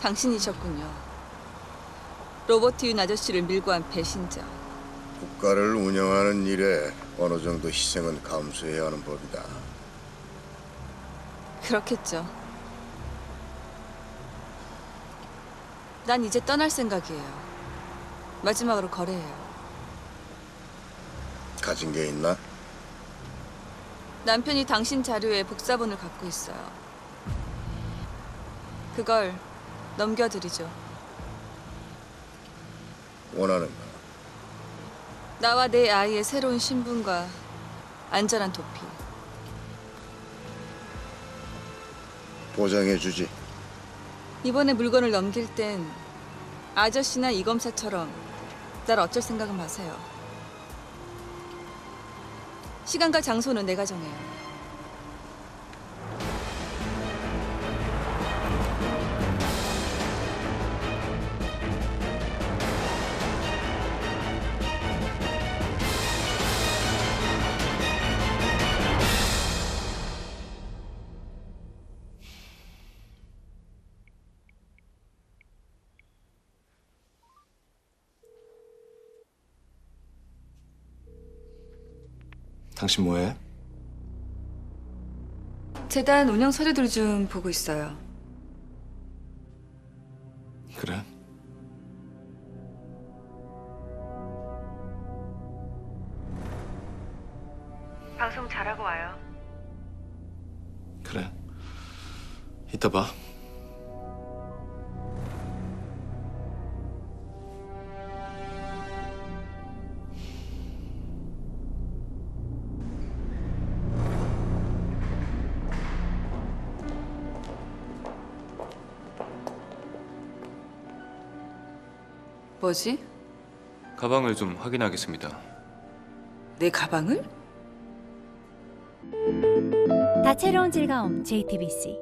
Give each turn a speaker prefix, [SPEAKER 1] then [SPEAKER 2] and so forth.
[SPEAKER 1] 당신이셨군요. 로버트 윤 아저씨를 밀고 한 배신자.
[SPEAKER 2] 국가를 운영하는 일에 어느 정도 희생은 감수해야 하는 법이다.
[SPEAKER 1] 그렇겠죠. 난 이제 떠날 생각이에요. 마지막으로 거래해요.
[SPEAKER 2] 가진 게 있나?
[SPEAKER 1] 남편이 당신 자료에 복사본을 갖고 있어요. 그걸 넘겨드리죠.
[SPEAKER 2] 원하는가?
[SPEAKER 1] 나와 내 아이의 새로운 신분과 안전한 도피.
[SPEAKER 2] 보장해주지.
[SPEAKER 1] 이번에 물건을 넘길 땐 아저씨나 이 검사처럼 날 어쩔 생각은 마세요. 시간과 장소는 내가 정해요.
[SPEAKER 3] 당신 뭐해?
[SPEAKER 1] 재단 운영 서류들 좀 보고 있어요.
[SPEAKER 3] 그래?
[SPEAKER 1] 방송 잘하고 와요.
[SPEAKER 3] 그래. 이따 봐.
[SPEAKER 1] 뭐지?
[SPEAKER 4] 가방을 좀 확인하겠습니다.
[SPEAKER 1] 내 가방을?
[SPEAKER 5] 다채로운 즐거움 JTBC